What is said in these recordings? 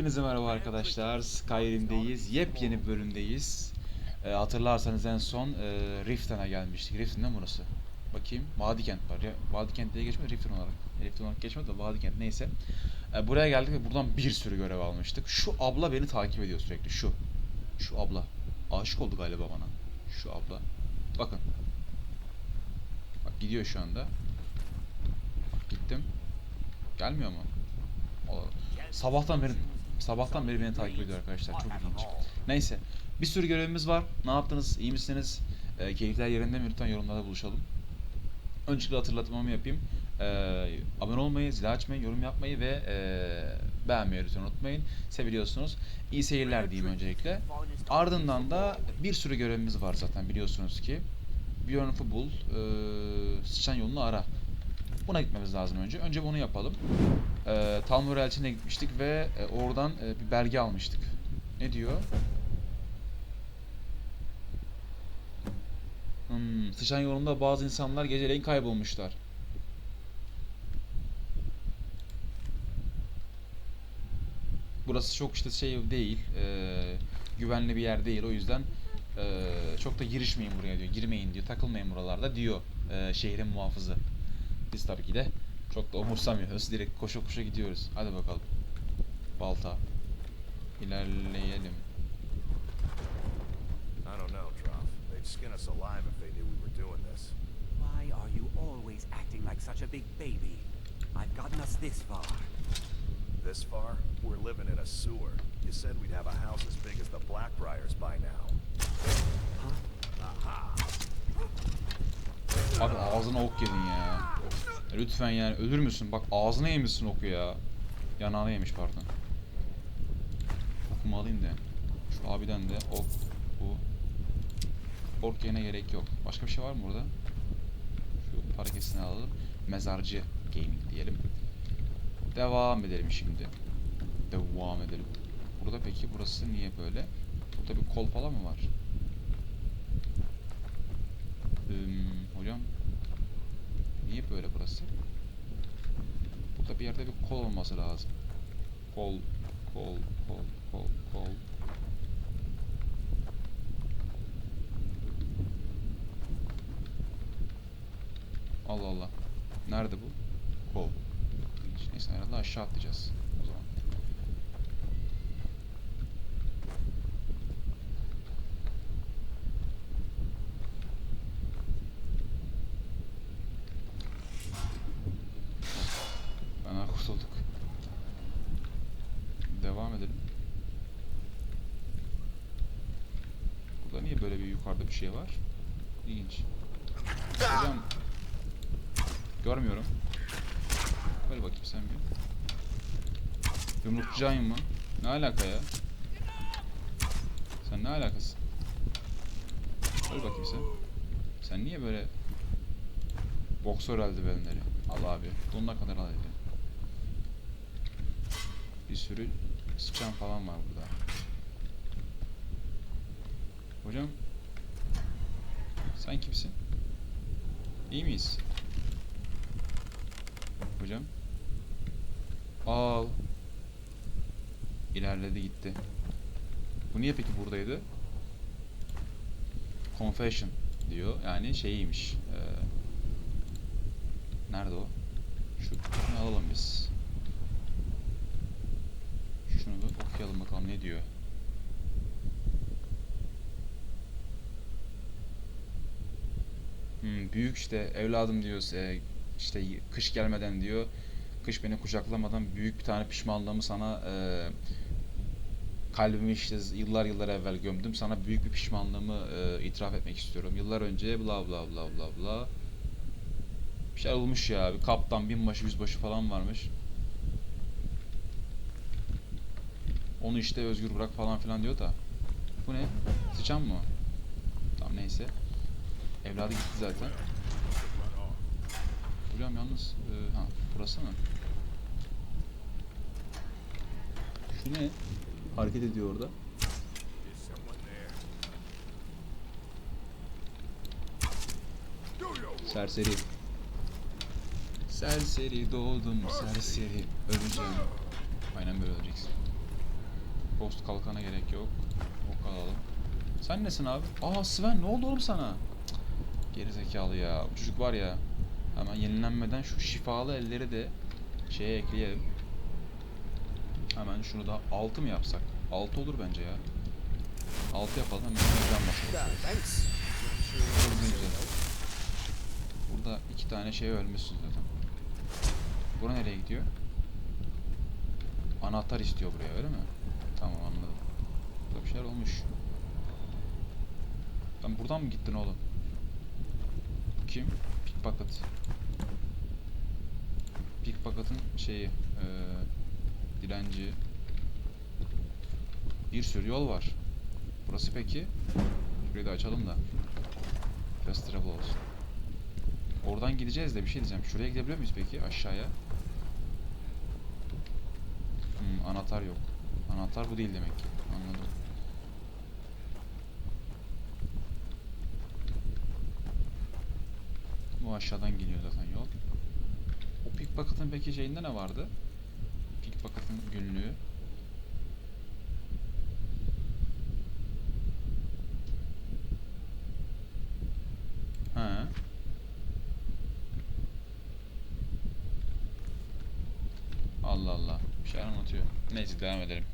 Hepinize merhaba arkadaşlar. Skyrim'deyiz. Yepyeni bir bölümdeyiz. Ee, hatırlarsanız en son e, Riften'a gelmiştik. Riften ne burası? Bakayım. Vadikent var. Ya, Vadikent diye geçmedi Riften olarak. Riften olarak geçmedi de Vadikent neyse. Ee, buraya geldik ve buradan bir sürü görev almıştık. Şu abla beni takip ediyor sürekli. Şu. Şu abla. Aşık oldu galiba bana. Şu abla. Bakın. Bak gidiyor şu anda. Bak gittim. Gelmiyor mu? Sabahtan beri sabahtan beri beni takip ediyor arkadaşlar. Çok ilginç. Neyse. Bir sürü görevimiz var. Ne yaptınız? İyi misiniz? E, keyifler yerinde mi? Lütfen yorumlarda buluşalım. Öncelikle hatırlatmamı yapayım. E, abone olmayı, zil açmayı, yorum yapmayı ve e, beğenmeyi lütfen unutmayın. Seviliyorsunuz. İyi seyirler diyeyim öncelikle. Ardından da bir sürü görevimiz var zaten biliyorsunuz ki. Bjornf'u bul, e, sıçan yolunu ara. Buna gitmemiz lazım önce. Önce bunu yapalım. E, Talmur elçine gitmiştik ve e, oradan e, bir belge almıştık. Ne diyor? Hmm, sıçan yolunda bazı insanlar geceleyin kaybolmuşlar. Burası çok işte şey değil, e, güvenli bir yer değil. O yüzden e, çok da girişmeyin buraya diyor, girmeyin diyor, takılmayın buralarda diyor e, şehrin muhafızı. Biz tabii ki de çok da umursamıyoruz. Direkt koşa koşa gidiyoruz. Hadi bakalım. Balta. İlerleyelim. I don't know, Trough. They'd skin us alive if they knew we were doing this. Why are you always acting like such a big baby? I've gotten us this far. This far, we're living in a sewer. You said we'd have a house as big as the Blackbriars by now. Aha! Abi ağzına ok yedin ya. Lütfen yani ölür müsün? Bak ağzına yemişsin oku ya. Yanağına yemiş pardon. Okumu alayım da. Şu abiden de ok bu. Ok yerine gerek yok. Başka bir şey var mı burada? Şu hareketini alalım. Mezarcı gaming diyelim. Devam edelim şimdi. Devam edelim. Burada peki burası niye böyle? Burada bir kol falan mı var? Hmm, hocam niye böyle burası? Burada bir yerde bir kol olması lazım. Kol, kol, kol, kol, kol. Allah Allah. Nerede bu? Kol. Neyse herhalde aşağı atlayacağız. O zaman. Bana kurtulduk. Devam edelim. Burada niye böyle bir yukarıda bir şey var? İlginç. Hocam görmüyorum. Böyle bakayım sen bir. Yumrukçayım mı? Ne alaka ya? Sen ne alakası? Böyle bakayım sen. Sen niye böyle boksör eldivenleri? Al abi. Donuna kadar al hadi. Bir sürü sıçan falan var burada. Hocam. Sen kimsin? İyi miyiz? Hocam. Al. İlerledi gitti. Bu niye peki buradaydı? Confession diyor. Yani şeyiymiş. Ee, nerede o? Şu alalım biz. Şunu bir okuyalım bakalım ne diyor. Hmm, büyük işte evladım diyor e, işte kış gelmeden diyor kış beni kucaklamadan büyük bir tane pişmanlığımı sana e, kalbimi işte yıllar yıllar evvel gömdüm. Sana büyük bir pişmanlığımı e, itiraf etmek istiyorum. Yıllar önce bla bla bla bla bla. Bir şey olmuş ya. Bir kaptan binbaşı yüzbaşı falan varmış. Onu işte özgür bırak falan filan diyor da. Bu ne? Sıçan mı tamam neyse. Evladı gitti zaten. Hocam yalnız e, ha burası mı? Şu ne? Hareket ediyor orada. Serseri. Serseri doğdum serseri. Öleceğim. Aynen böyle öleceksin. Ghost kalkana gerek yok. Ok alalım. Sen nesin abi? Aa Sven ne oldu oğlum sana? Geri zekalı ya. Bu çocuk var ya. Hemen yenilenmeden şu şifalı elleri de şeye ekleyelim. Hemen şunu da 6 mı yapsak? 6 olur bence ya. 6 yapalım hemen can güzel. Burada iki tane şey ölmüşsün zaten. Bura nereye gidiyor? Anahtar istiyor buraya öyle mi? Tamam anladım. Burada bir şeyler olmuş. Ben buradan mı gittin oğlum? Kim? Pickpocket. Pickpocket'ın şeyi, eee dilenci. Bir sürü yol var. Burası peki? Şurayı da açalım da. Fast travel olsun. Oradan gideceğiz de bir şey diyeceğim. Şuraya gidebiliyor muyuz peki? Aşağıya. Hmm, anahtar yok. Anahtar bu değil demek ki. Anladım. Bu aşağıdan geliyor zaten yol. O pickpocket'ın peki şeyinde ne vardı? Pickpocket'ın günlüğü. Ha. Allah Allah. Bir şeyler anlatıyor. Neyse devam edelim.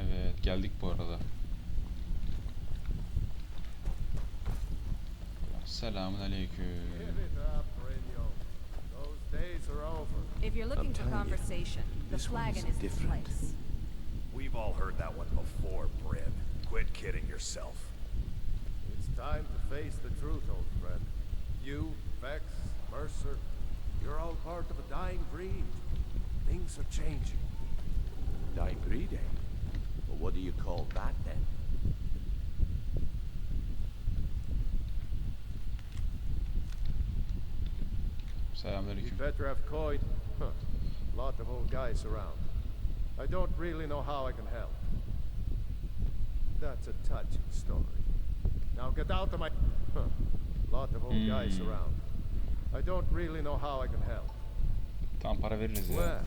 Evet geldik bu arada. Are over. If you're looking for telling you, conversation, the this flagon is the different. place. We've all heard that one before, Bryn. Quit kidding yourself. It's time to face the truth, old friend. You, Vex, Mercer, you're all part of a dying breed. Things are changing. Dying breed, eh? Well, what do you call that then? Selamünaleyküm. You'd better have coin. Lot of old guys around. I don't really know how I can help. That's a touching story. Now get out of my... Lot of old guys Hmm. around. I don't really know how I can help. Tamam para veririz ya. Well,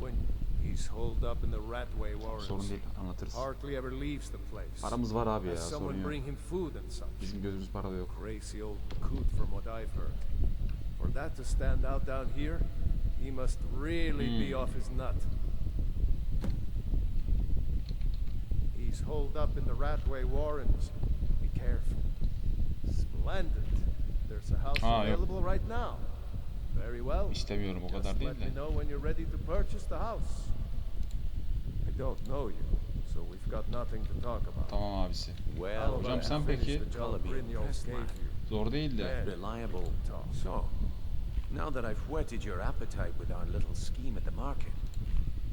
when he's holed up in the Ratway Warrens, Sorun değil anlatırız. hardly ever leaves the place. Paramız var abi ya sorun yok. Bizim gözümüz parada yok. Crazy old coot from what I've heard. For that to stand out down here, he must really be Hmm. off his nut. He's holed up in the Ratway Warrens. Be careful. Splendid. There's a house Ah, yok. available right now. Very well. İstemiyorum o Just kadar değil let de. me know when you're ready to purchase the house. I don't know you, so we've got nothing to talk about. Tamam abisi. Well, How about Hocam I sen finish peki- the job Colby Brynjolf impressed, gave man. you? Zor değil de. Yeah. reliable. Talk. So, now that I've whetted your appetite with our little scheme at the market,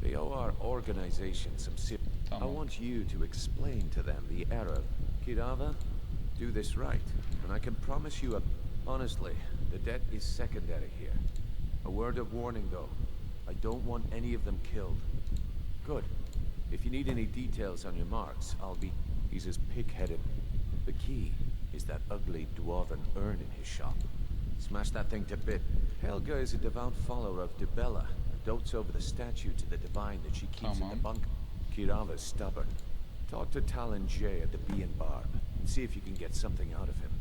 they owe our organization some sip. I want you to explain to them the error. Kirava, do this right, and I can promise you a... Honestly, the debt is secondary here. A word of warning, though. I don't want any of them killed. Good. If you need any details on your marks, I'll be... He's as pig-headed. The key is that ugly dwarven urn in his shop. Smash that thing to bit. Helga is a devout follower of Dibella and dotes over the statue to the divine that she keeps in the Tamam. bunk. Kirava's stubborn. Talk to Talon J at the B and Barb and see if you can get something out of him.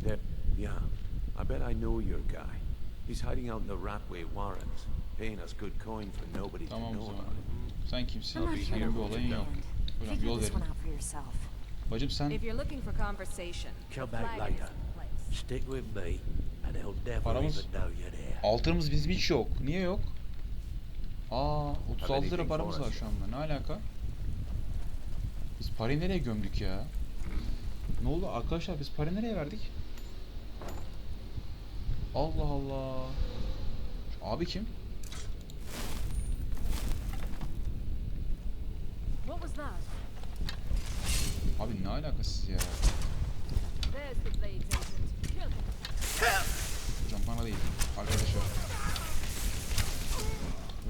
There, yeah, I bet I know your guy. He's hiding out in the Ratway Warrens, paying us good coin for nobody Tamam to o know about it. Sen kimsin? I'm not here bir to hold olayın your yok. Hocam yol this one verin. out for yourself. Bacım sen If you're looking for conversation, Come back later. Stick with me, and they'll never Paramız- altınımız bizim hiç yok. Niye yok? Aa 36 lira paramız var şu anda. Ne alaka? Biz parayı nereye gömdük ya? Ne oldu arkadaşlar biz parayı nereye verdik? Allah Allah. Şu abi kim? What was that? Abi ne alakası ya? Hocam bana değil. Arkadaşa.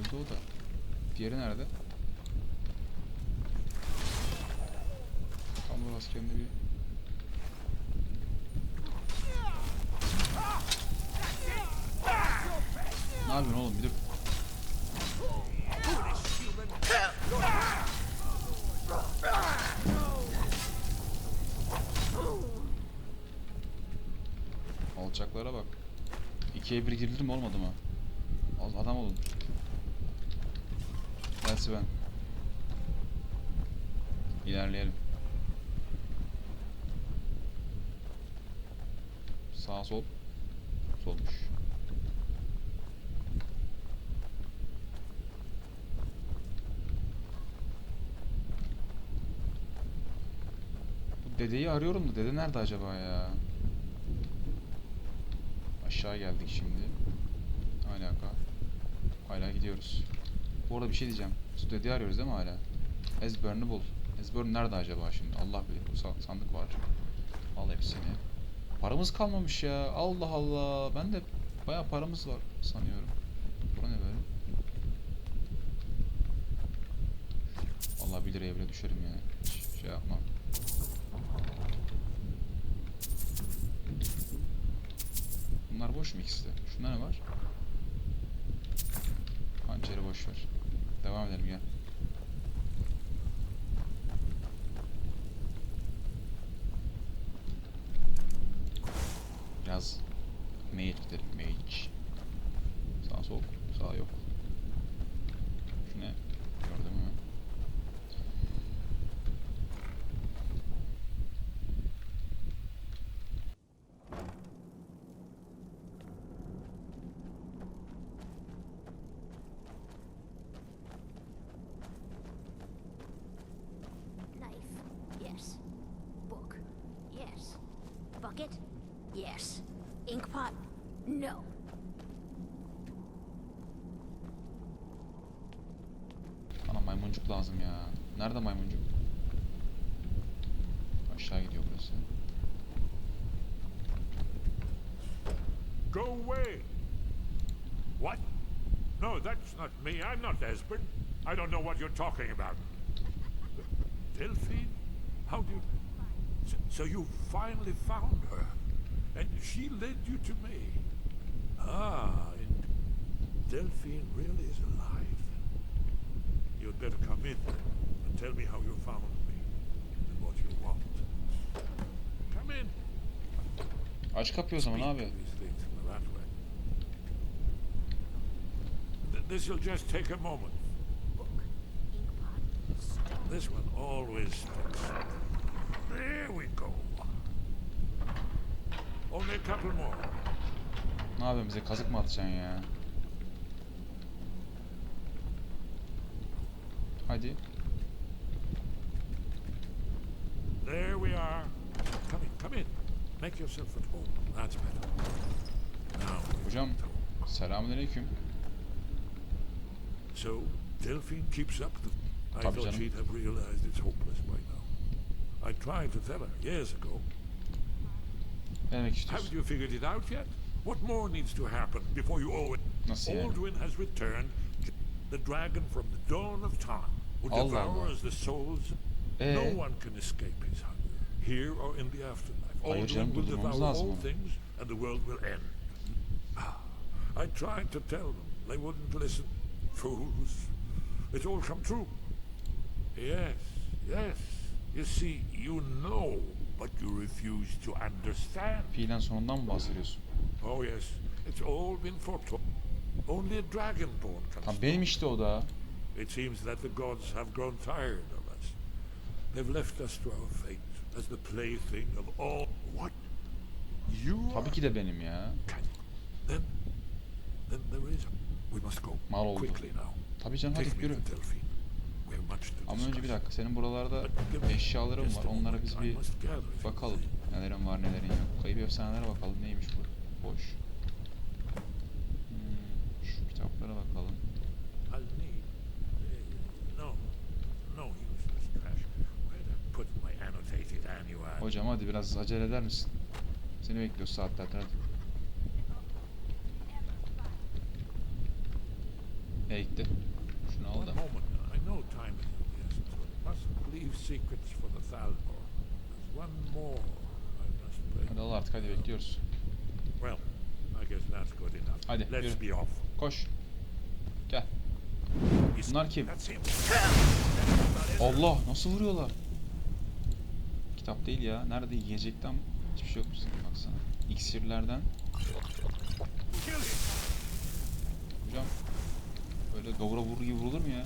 Öldü o da. Diğeri nerede? Tam da askerinde bir... Ne yapıyorsun oğlum bir dur. 2'ye 1 girilir mi olmadı mı? Az adam olun. Gelsi ben. İlerleyelim. Sağ sol. Solmuş. Dedeyi arıyorum da dede nerede acaba ya? Aşağı geldik şimdi. Alaka. Hala gidiyoruz. Bu arada bir şey diyeceğim. Dedeyi arıyoruz değil mi hala? Ezberini bul. Ezberin nerede acaba şimdi? Allah bilir. Bu sa- sandık var. Al hepsini. Paramız kalmamış ya. Allah Allah. Ben de bayağı paramız var sanıyorum. Bura ne böyle? Allah bilir evre düşerim yani. Hiç şey yapmam. Bunlar boş mu ikisi de? Şunda ne var? Hançeri boş ver. Devam edelim gel. Bucket. Yes. Inkpot? No. Bana maymuncuk lazım ya. Nerede maymuncuk? Aşağı gidiyor burası. Go away! What? No, that's not me. I'm not Esbern. I don't know what you're talking about. Delphine? How do you... So, so you finally found her, and she led you to me. Ah, and Delphine really is alive. You'd better come in and tell me how you found me and what you want. Come in. Aç kapıyı o zaman abi. These things in that way. Th- This'll just take a moment. Book. Ink pot. Stone. This one always sticks. There we go. Only a couple more. Ne yapıyorsun bize kazık mı atacaksın ya? Hadi. There we are. Come in, come in. Make yourself at home. That's better. Now, Hocam selamünaleyküm. so Delphine keeps up the. I Tabii thought canım. she'd have realized it's hopeless by now. I tried to tell her years ago. Haven't you figured it out yet? What more needs to happen before you owe it? Nasıl yani? Aldwin has returned. The dragon from the dawn of time who Allah devours Allah. the souls. Ee? No one can escape his hunger, here or in the afterlife. Hayır canım, Aldwin will durdurmamız devour lazım all onu. things, and the world will end. Ah, I tried to tell them. They wouldn't listen. Fools. It's all come true. Yes, yes. You see, you know, but you refuse to understand. Fiilen sonundan mı bahsediyorsun? Oh yes, it's all been foretold. Only a dragonborn can Tam benim işte o da. It seems that the gods have grown tired of us. They've left us to our fate as the plaything of all. What? You? Tabii ki de benim ya. Then, then there is. We must go Mal oldu. quickly now. Tabii canım hadi yürü. Ama önce bir dakika senin buralarda just var. Onlara biz bir bakalım. Nelerin var nelerin yok. Kayıp efsanelere bakalım. Neymiş bu? Boş. Hmm, şu kitaplara bakalım. Hocam hadi biraz acele eder misin? Seni bekliyoruz saatlerdir hadi. E gitti. Şunu al da. Hadi al artık hadi bekliyoruz. Well, I guess that's good enough. Hadi, Let's yürü. be off. Koş. Gel. Bunlar kim? Allah nasıl vuruyorlar? Kitap değil ya. Nerede yiyecekten hiçbir şey yok bizim baksana. İksirlerden. Hocam böyle doğru vurur gibi vurulur mu ya?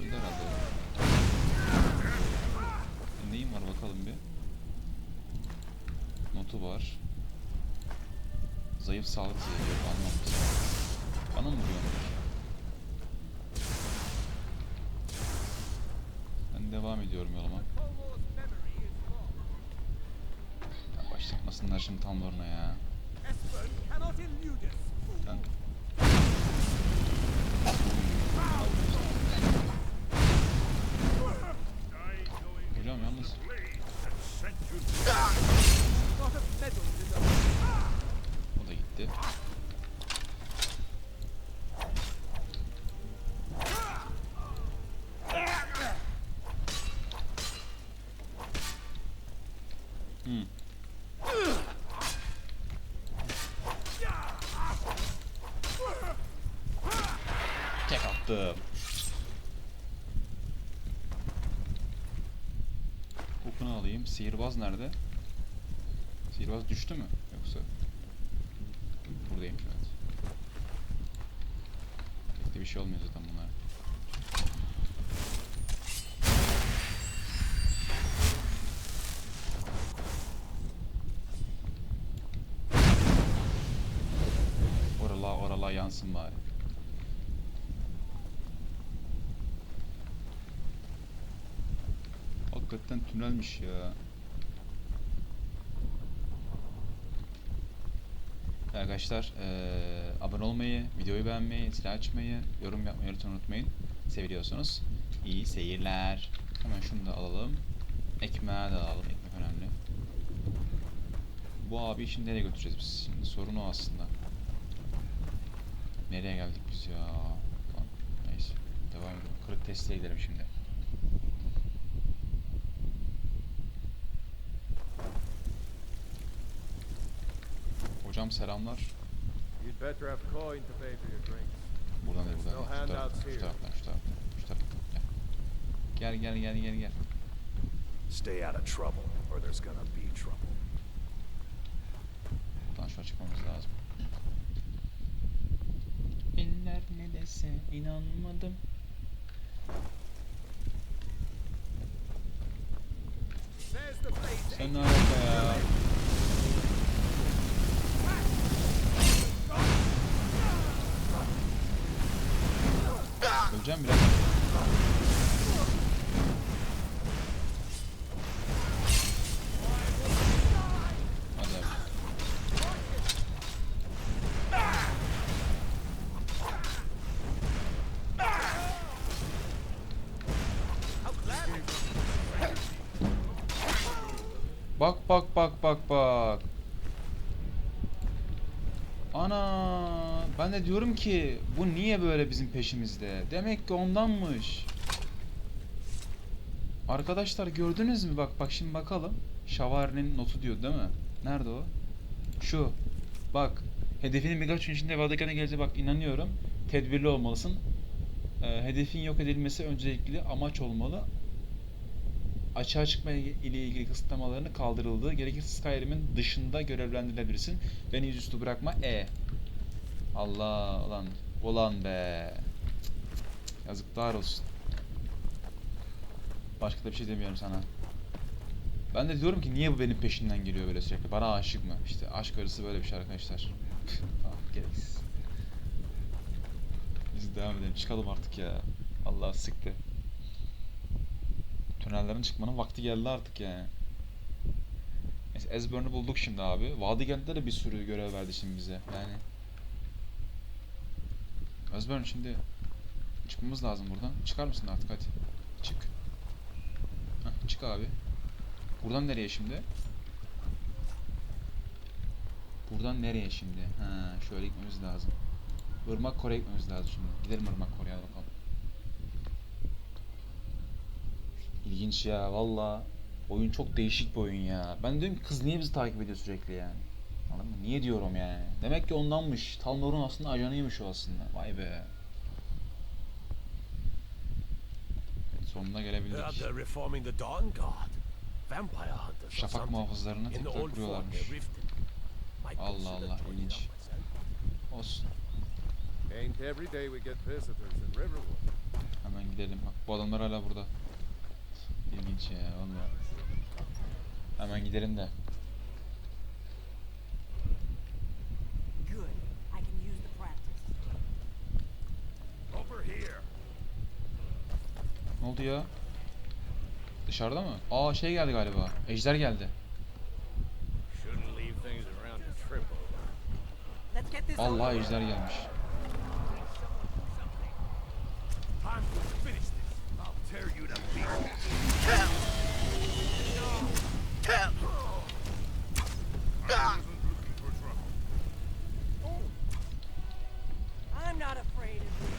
Öldü herhalde. o. Senin Neyin var bakalım bir. Notu var. Zayıf sağlık zehri almamız. Bana mı vuruyorsun? Ben devam ediyorum yoluma. Ya başlatmasınlar şimdi tam oruna ya. Ben... Tek attım. Okunu alayım. Sihirbaz nerede? Sihirbaz düştü mü? Yoksa buradaymış evet. Pek de bir şey olmuyor zaten bunlar. Hakikaten tünelmiş ya. Arkadaşlar eee, abone olmayı, videoyu beğenmeyi, silah açmayı, yorum yapmayı lütfen unutmayın. Seviyorsanız iyi seyirler. Hemen şunu da alalım. Ekmeği de alalım. Ekmek önemli. Bu abi şimdi nereye götüreceğiz biz? Şimdi sorun o aslında. Nereye geldik biz ya? Neyse. Devam edelim. Kırık testiye gidelim şimdi. Hocam selamlar. You'd better have coin to pay for your drinks. Buradan değil buradan. Şu handouts taraftan, şu here. taraftan, şu taraftan, şu taraftan. Gel. Gel gel gel gel gel. Stay out of trouble, or there's gonna be trouble. Buradan şuna çıkmamız lazım. Eller ne dese inanmadım. Bak bak bak bak bak. Ana ben de diyorum ki bu niye böyle bizim peşimizde? Demek ki ondanmış. Arkadaşlar gördünüz mü? Bak bak şimdi bakalım. Şavari'nin notu diyor değil mi? Nerede o? Şu. Bak. Hedefinin birkaç gün içinde Vatikan'a geleceği bak inanıyorum. Tedbirli olmalısın. Ee, hedefin yok edilmesi öncelikli amaç olmalı. Açığa çıkma ile ilgili kısıtlamalarını kaldırıldığı, gerekirse Skyrim'in dışında görevlendirilebilirsin. Beni yüzüstü bırakma. E. Allah ulan. Ulan be. Yazıklar olsun. Başka da bir şey demiyorum sana. Ben de diyorum ki niye bu benim peşimden geliyor böyle sürekli? Bana aşık mı? İşte aşk arısı böyle bir şey arkadaşlar. tamam gereksiz. Biz devam edelim. Çıkalım artık ya. Allah sıktı. Tünellerin çıkmanın vakti geldi artık yani. Neyse Ezburn'u bulduk şimdi abi. Vadigent'te de bir sürü görev verdi şimdi bize. Yani. Ezburn şimdi çıkmamız lazım buradan. Çıkar mısın artık hadi. Çık. Heh, çık abi. Buradan nereye şimdi? Buradan nereye şimdi? Ha, şöyle gitmemiz lazım. Irmak Kore'ye gitmemiz lazım şimdi. Gidelim Irmak Kore'ye bakalım. İlginç ya valla. Oyun çok değişik bir oyun ya. Ben diyorum ki kız niye bizi takip ediyor sürekli yani. Anladın mı? Niye diyorum yani? Demek ki ondanmış. Talnor'un aslında ajanıymış o aslında. Vay be. Evet, sonuna gelebildik. Şafak muhafızlarını tekrar kuruyorlarmış. Allah Allah, ilginç. Olsun. Hemen gidelim. Bak bu adamlar hala burada. İlginç ya valla. Hemen gidelim de. Good. I can use the practice. Over here. Ne oldu ya? Dışarıda mı? Aa şey geldi galiba. Ejder geldi. Shouldn't leave things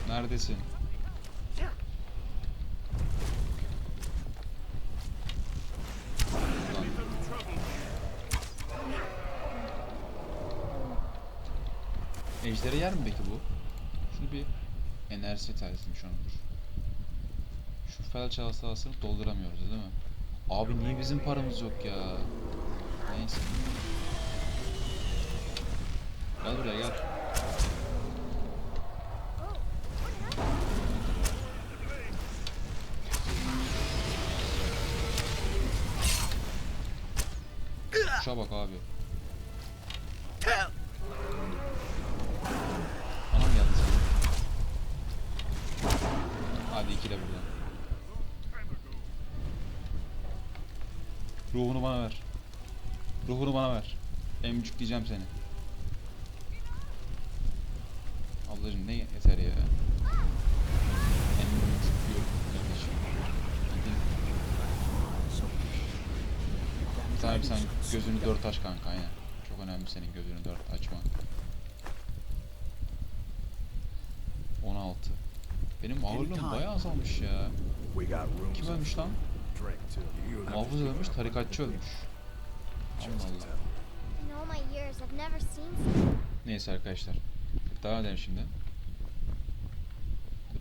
Neredesin? Ejderi yer mi peki bu? Şunu bir enerji tersim şu an. Şu fel çalsasını dolduramıyoruz değil mi? Abi niye bizim paramız yok ya? Neyse. Gel buraya gel. Kuşa bak abi. Ana geldi. Hadi ikile buradan. Ruhunu bana ver. Ruhunu bana ver. Emcük diyeceğim seni. Ablacım ne yeter ya. Emcük diyor kardeşim. Gidin. Bir tane sen gözünü dört aç kanka aynen. Çok önemli senin gözünü dört açman. 16. Benim ağırlığım bayağı azalmış ya. Kim ölmüş lan? Muhafız ölmüş, tarikatçı ölmüş. Allah Allah. Neyse arkadaşlar. Devam edelim şimdi.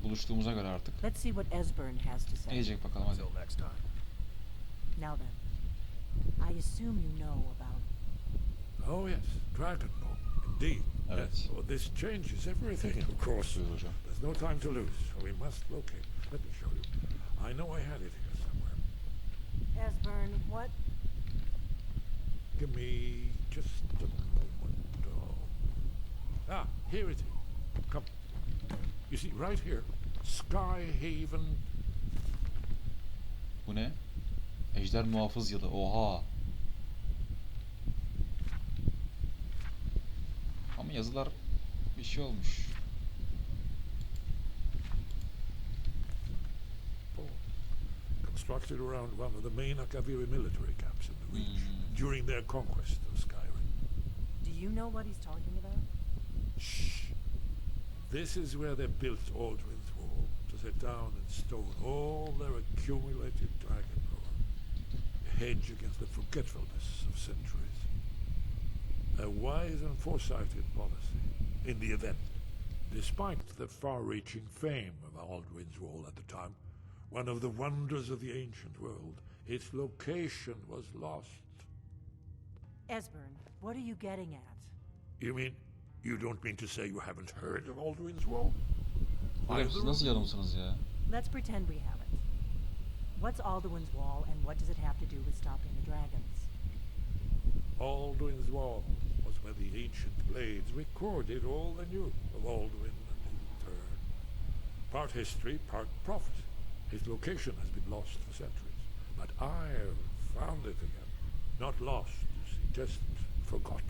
Buluştuğumuza göre artık. Ne diyecek bakalım hadi. Until next time. Now then, I assume you know. Oh yes, Dragonborn. Indeed. Evet. Yes. Well, this changes everything, of course. Buyur hocam. There's no time to lose, so we must locate. Let me show you. I know I had it here somewhere. Esbern, what? Give me just a moment. Oh. Ah, here it is. Come. You see, right here, Sky Haven. Bu ne? Ejder muhafız yılı. Oha. Ama yazılar bir şey olmuş. Constructed around one of the main Akaviri military camps in the region Mm. during their conquest of Skyrim. Do you know what he's talking about? Shh. This is where they built Aldrin's Wall to set down in stone all their accumulated dragon lore, a hedge against the forgetfulness of centuries. A wise and foresighted policy in the event. Despite the far-reaching fame of Aldrin's Wall at the time, one of the wonders of the ancient world, its location was lost. Esbern, what are you getting at? You mean you don't mean to say you haven't heard of Aldrin's Wall? Hocam siz nasıl yarımsınız ya? Let's pretend we haven't. What's Alduin's Wall, and what does it have to do with stopping the dragons? Alduin's Wall was where the ancient blades recorded all they knew of Alduin and his return. Part history, part prophecy. His location has been lost for centuries, but I have found it again. Not lost, you see, just forgotten.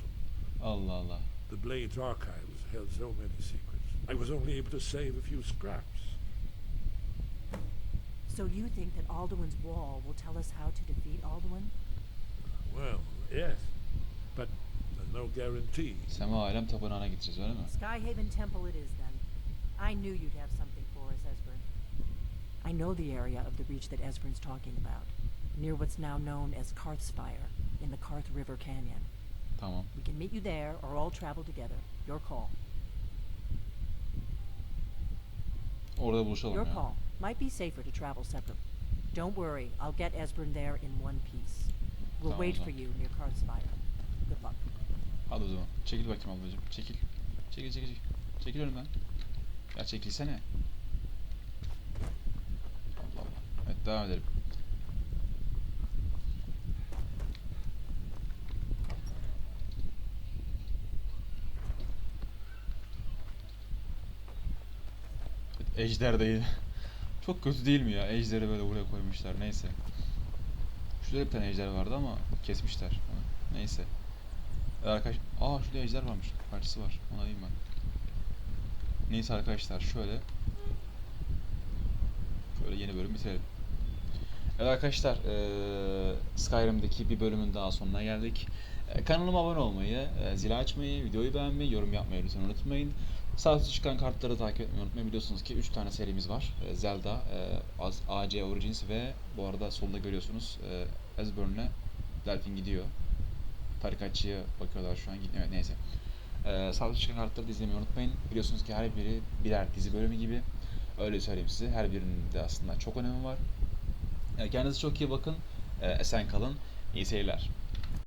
Oh, Allah Allah. The Blades archives held so many secrets. I was only able to save a few scraps. So you think that Alduin's Wall will tell us how to defeat Alduin? Well, yes, but there's no guarantee. Sema Alem Tapınağı'na gideceğiz öyle mi? Skyhaven Temple it is then. I knew you'd have something for us, Esbern. I know the area of the reach that Esbern's talking about, near what's now known as Karthspire, in the Karth River Canyon. Tamam. We can meet you there or all travel together. Your call. Orada buluşalım Your ya. call. Might be safer to travel separate. Don't worry, I'll get Esbern there in one piece. We'll Tamam o wait for zaman. you near Karlspire. Good luck. Hadi o zaman. Çekil bakayım ablacığım. Çekil. Çekil çekil çekil. Çekil önümden. Ya çekilsene. Allah Allah. Evet devam edelim. Ejder değil. Çok kötü değil mi ya? Ejderi böyle buraya koymuşlar. Neyse. Şurada bir tane ejder vardı ama kesmişler. Neyse. Evet Arkadaş, aa şurada ejder varmış. Parçası var. Onu alayım ben. Neyse arkadaşlar şöyle. Şöyle yeni bölüm bitirelim. Evet arkadaşlar eee Skyrim'deki bir bölümün daha sonuna geldik. Eee, kanalıma abone olmayı, eee, zili açmayı, videoyu beğenmeyi, yorum yapmayı lütfen unutmayın. Sağ çıkan kartları takip etmeyi unutmayın. Biliyorsunuz ki 3 tane serimiz var. Eee, Zelda, Az- AC Origins ve bu arada solda görüyorsunuz eee Esbern'le Delphin gidiyor. Tarikatçıya bakıyorlar şu an. Evet neyse. Ee, sağ üstte çıkan kartları da izlemeyi unutmayın. Biliyorsunuz ki her biri birer dizi bölümü gibi. Öyle söyleyeyim size. Her birinin de aslında çok önemi var. Ee, kendinize çok iyi bakın. Ee, esen kalın. İyi seyirler.